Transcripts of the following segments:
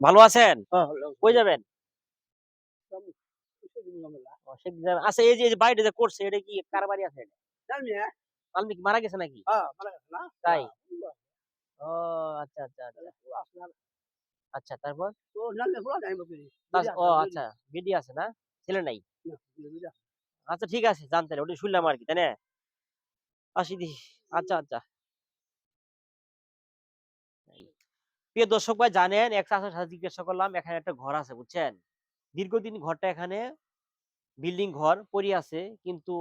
ভালো আছেন? হ্যাঁ, কই যাবেন। আচ্ছা এই যে এই যে বাড়িটা যে করছে এটা কি কার বাড়ি আছে? কি মারা গেছে নাকি? তাই? ও আচ্ছা আচ্ছা আচ্ছা। আচ্ছা তারপর? ও আচ্ছা বিডি। আছে না? ছেলে নাই? আচ্ছা ঠিক আছে জানতে ওটা শুনলাম আর কি তাই না? আসি দি আচ্ছা আচ্ছা। প্রিয় দর্শক ভাই জানেন এক চাষের সাথে জিজ্ঞাসা করলাম এখানে একটা ঘর আছে বুঝছেন? দীর্ঘদিন ঘরটা এখানে বিল্ডিং ঘর পড়ে আছে কিন্তু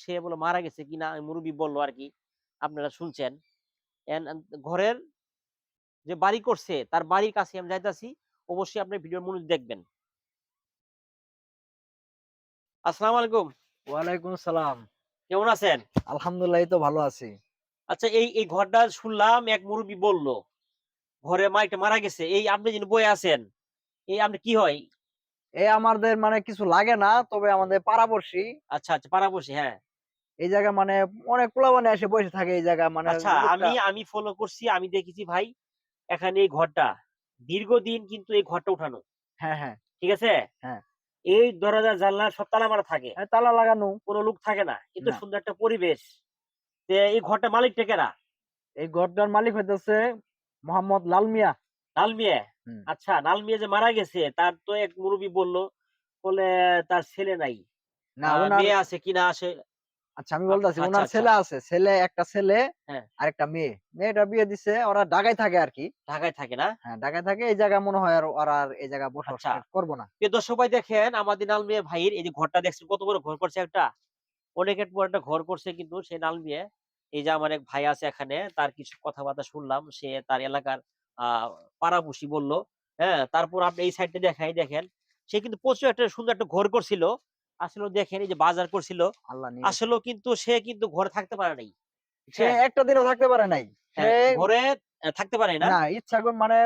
সে বলে মারা গেছে কিনা মুরব্বী বলল আর কি আপনারা শুনছেন। ঘরের যে বাড়ি করছে তার বাড়ির কাছে আমি যাইতাছি অবশ্যই আপনি ভিডিওর মনোযোগ দেখবেন। আসসালাম আলাইকুম। ওয়ালাইকুম সালাম কেমন আছেন? আলহামদুলিল্লাহ তো ভালো আছি। আচ্ছা এই এই ঘরটা শুনলাম এক মুরব্বী বলল। ঘরে মাইটা মারা গেছে এই আপনি যিনি বয়ে আছেন এই আপনি কি হয়? এই আমাদের মানে কিছু লাগে না তবে আমাদের পাড়াপড়শি। আচ্ছা আচ্ছা পাড়াপড়শি হ্যাঁ। এই জায়গা মানে অনেক পোলাবানে এসে বসে থাকে এই জায়গা মানে আচ্ছা আমি আমি ফলো করছি আমি দেখেছি ভাই এখানে এই ঘরটা দীর্ঘদিন কিন্তু এই ঘরটা উঠানো। হ্যাঁ হ্যাঁ। ঠিক আছে? হ্যাঁ। এই দরজা জানলা সব তালা মারা থাকে। হ্যাঁ, তালা লাগানো। কোনো লোক থাকে না। কিন্তু সুন্দর একটা পরিবেশ। এই ঘরটা মালিক টেকেরা এই ঘরটার মালিক হইতেছে মোহাম্মদ লাল মিয়া নাল মিয়া হুম। আচ্ছা নাল মিয়া যে মারা গেছে তার তো এক মুরব্বী বলল বলে তার ছেলে নাই। না মেয়ে আছে কিনা আসে আচ্ছা আমি বলতেছি আচ্ছা, ওনার আচ্ছা। ছেলে আছে ছেলে একটা ছেলে হ্যাঁ। আর একটা মেয়ে। মেয়েটা বিয়ে দিছে ওরা ঢাকায় থাকে আর কি। ঢাকায় থাকে না? হ্যাঁ ঢাকায় থাকে এই জায়গা মনে হয় আর ওরা আর এই জায়গা বসবাস আচ্ছা। করব না। প্রিয় দর্শক ভাই দেখেন আমাদের নাল মিয়া ভাইয়ের এই যে ঘরটা দেখছেন কত বড় ঘর করছে একটা। অনেকের পর একটা ঘর করছে কিন্তু সেই নাল মিয়া এই যে আমার এক ভাই আছে এখানে তার কিছু কথাবার্তা শুনলাম সে তার এলাকার পাড়াপুষি বলল হ্যাঁ তারপর আপনি এই সাইডটা দেখাই দেখেন। সে কিন্তু প্রচুর একটা সুন্দর একটা ঘর করছিল। আসলে দেখেন এই যে বাজার করছিল। আল্লাহ নিয়ে। কিন্তু সে কিন্তু ঘরে থাকতে পারে নাই। সে হ্যাঁ। একটা দিনও থাকতে পারে নাই। ঘরে থাকতে পারে না। ইচ্ছা মানে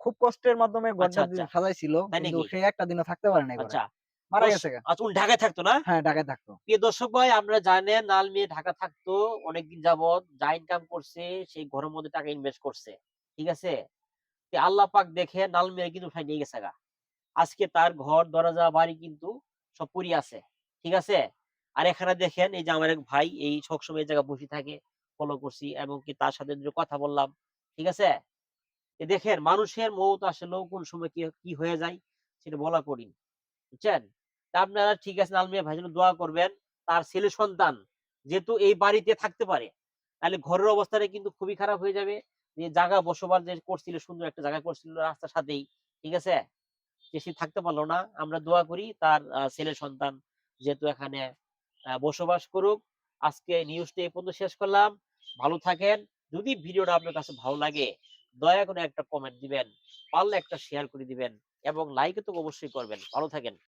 খুব কষ্টের মাধ্যমে ঘরটা আচ্ছা। সাজাইছিল কিন্তু সে একটা দিনও থাকতে পারে নাই আচ্ছা। মারা গেছে ঢাকায় থাকতো না? হ্যাঁ ঢাকায় থাকতো। প্রিয় দর্শক ভাই জানেন নাল মেয়ে ঢাকা থাকতো অনেকদিন যাবত যা ইনকাম করছে সেই ঘরের মধ্যে টাকা ইনভেস্ট করছে ঠিক আছে? আল্লাহ পাক দেখে নাল মেয়ে কিন্তু উঠাই নিয়ে গেছে গা। আজকে তার ঘর দরজা বাড়ি কিন্তু সব পুরি আছে ঠিক আছে? আর এখানে দেখেন এই যে আমার এক ভাই এই সবসময় এই জায়গায় বসে থাকে ফলো করছি এবং কি তার সাথে কথা বললাম ঠিক আছে? দেখেন মানুষের মৌত আসলেও কোন সময় কি কি হয়ে যায় সেটা বলা করি বুঝছেন? আপনারা ঠিক আছে নালমিয়া ভাই জন্য দোয়া করবেন। তার ছেলে সন্তান যেহেতু এই বাড়িতে থাকতে পারে, তাহলে ঘরের অবস্থাটা কিন্তু খুবই খারাপ হয়ে যাবে। যে জায়গা বসবাস যে করছিল, সুন্দর একটা জায়গা করছিল রাস্তার সাথেই, ঠিক আছে? যে সে থাকতে পারল না, আমরা দোয়া করি তার ছেলে সন্তান যেহেতু এখানে বসবাস করুক। আজকে নিউজটা এই পর্যন্ত শেষ করলাম। ভালো থাকেন। যদি ভিডিওটা আপনার কাছে ভালো লাগে, দয়া করে একটা কমেন্ট দিবেন, পারলে একটা শেয়ার করে দিবেন, এবং লাইক তো অবশ্যই করবেন। ভালো থাকেন।